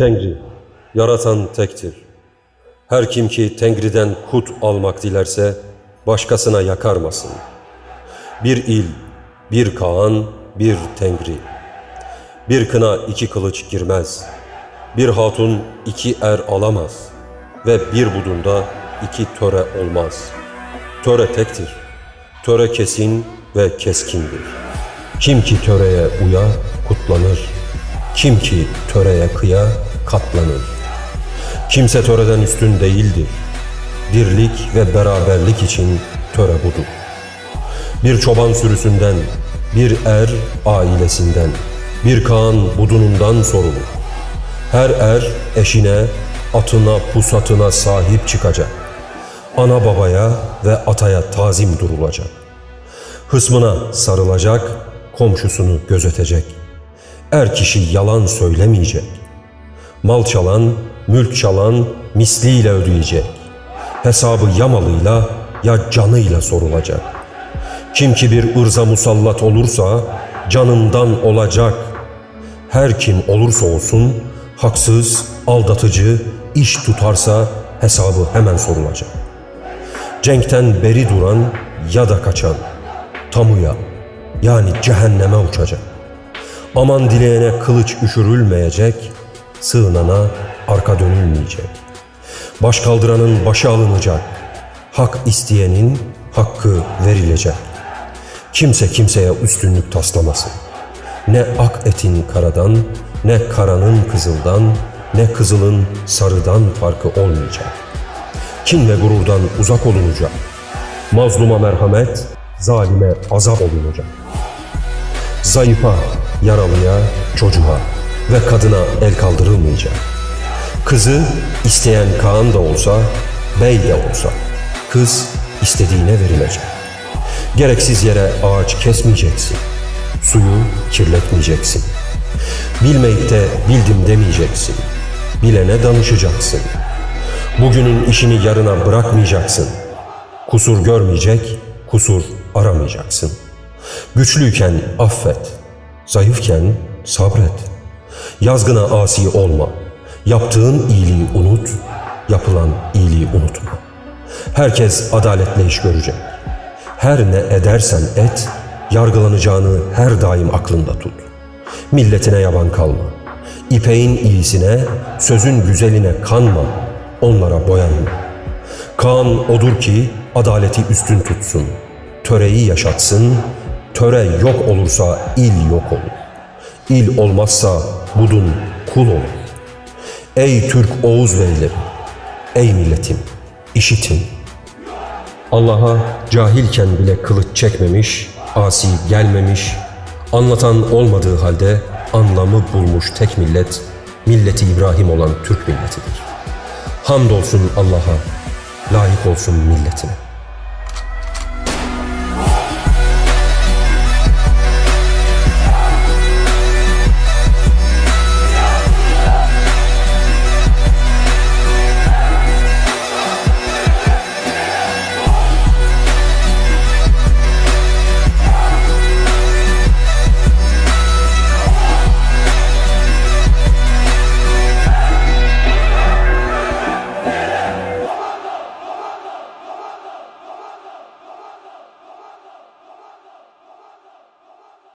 Tengri, yaratan tektir. Her kim ki Tengri'den kut almak dilerse, başkasına yakarmasın. Bir il, bir Kaan, bir Tengri. Bir kına iki kılıç girmez. Bir hatun iki er alamaz. Ve bir budunda iki töre olmaz. Töre tektir. Töre kesin ve keskindir. Kim ki töreye uya, kutlanır. Kim ki töreye kıya, katlanır. Kimse töreden üstün değildir. Birlik ve beraberlik için töre budur. Bir çoban sürüsünden, bir er ailesinden, bir kaan budunundan sorulur. Her er eşine, atına, pusatına sahip çıkacak. Ana babaya ve ataya tazim durulacak. Hısmına sarılacak, komşusunu gözetecek. Er kişi yalan söylemeyecek. Mal çalan, mülk çalan misliyle ödeyecek. Hesabı ya malıyla ya canıyla sorulacak. Kim ki bir ırza musallat olursa canından olacak. Her kim olursa olsun haksız, aldatıcı, iş tutarsa hesabı hemen sorulacak. Cenkten beri duran ya da kaçan tamuya yani cehenneme uçacak. Aman dileyene kılıç üşürülmeyecek, sığınana arka dönülmeyecek. Baş kaldıranın başı alınacak, hak isteyenin hakkı verilecek. Kimse kimseye üstünlük taslamasın. Ne ak etin karadan, ne karanın kızıldan, ne kızılın sarıdan farkı olmayacak. Kin ve gururdan uzak olunacak. Mazluma merhamet, zalime azap olunacak. Zayıfa, yaralıya, çocuğa ve kadına el kaldırılmayacak. Kızı isteyen Kaan da olsa, bey de olsa, kız istediğine verilecek. Gereksiz yere ağaç kesmeyeceksin. Suyu kirletmeyeceksin. Bilmeyip de bildim demeyeceksin. Bilene danışacaksın. Bugünün işini yarına bırakmayacaksın. Kusur görmeyecek, kusur aramayacaksın. Güçlüyken affet, zayıfken sabret. Yazgına asi olma. Yaptığın iyiliği unut, yapılan iyiliği unutma. Herkes adaletle iş görecek. Her ne edersen et, yargılanacağını her daim aklında tut. Milletine yaban kalma. İpeğin iyisine, sözün güzeline kanma, onlara boyanma. Kaan odur ki adaleti üstün tutsun. Töreyi yaşatsın, töre yok olursa il yok olur. İl olmazsa budun kul olur. Ey Türk Oğuz beyleri, ey milletim, işitin. Allah'a cahilken bile kılıç çekmemiş, asi gelmemiş, anlatan olmadığı halde anlamı bulmuş tek millet, milleti İbrahim olan Türk milletidir. Hamdolsun Allah'a, layık olsun milletine.